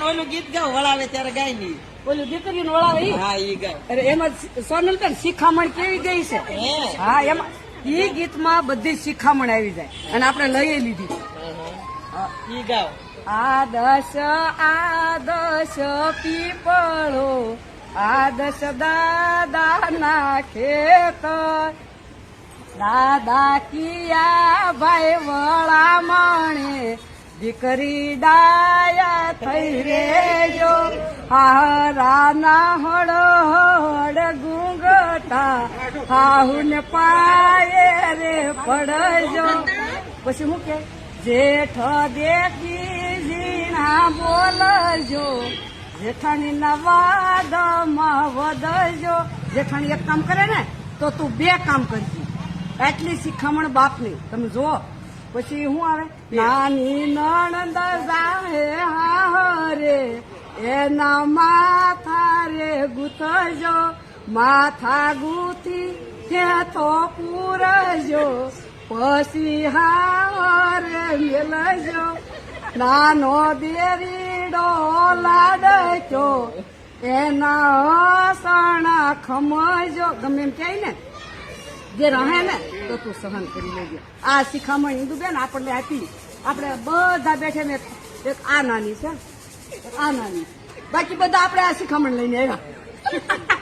ને ઓલું ગીત ગાવ વળાવે ત્યારે ગાય નહીં ઓલું દીકરીનું વળાવે ઈ? હા ઈ ગાય. અરે એમાં સોનલ બેન શિખામણ કેવી ગઈ છે? હા? એમાં ઈ ગીતમાં બધી શિખામણ આવી જાય અને આપણે લઈ લીધી. ઈ ગાવ. આદશ આદશ પીપળો આદશ દાદાના ખેતર. દાદા કિયા ભાઈ વળા માણે દીકરી ડાયા થઈ રેજો. હારાના હળ હળ ગુંગટા હાહુને પાયે રે પડજો. પછી શું કે જેઠ દેખી જીણા બોલજો જેઠાણી ના વાદમાં વધજો. જેઠાણી એક કામ કરે ને તો તું બે કામ કરજે. એટલી શિખામણ બાપની તમે જુઓ. પછી શું આવે? નાની નણંદ જાહે હારે એના માથા રે ગુથજો, માથા ગુથી હે તો પૂરજો, પછી હારે મેલજો. નાનો દેરીડો લાડજો એના હસણા ખમજો. ગમે એમ કહે ને, જે રહે ને, તો તું સહન કરી લેજો. આ શિખામણ હિન્દુ બેન આપણને આપી. આપણે બધા બેઠે એક આ નાની છે. એક આ નાની બાકી બધા આપણે આ શિખામણ લઈને આવ્યા.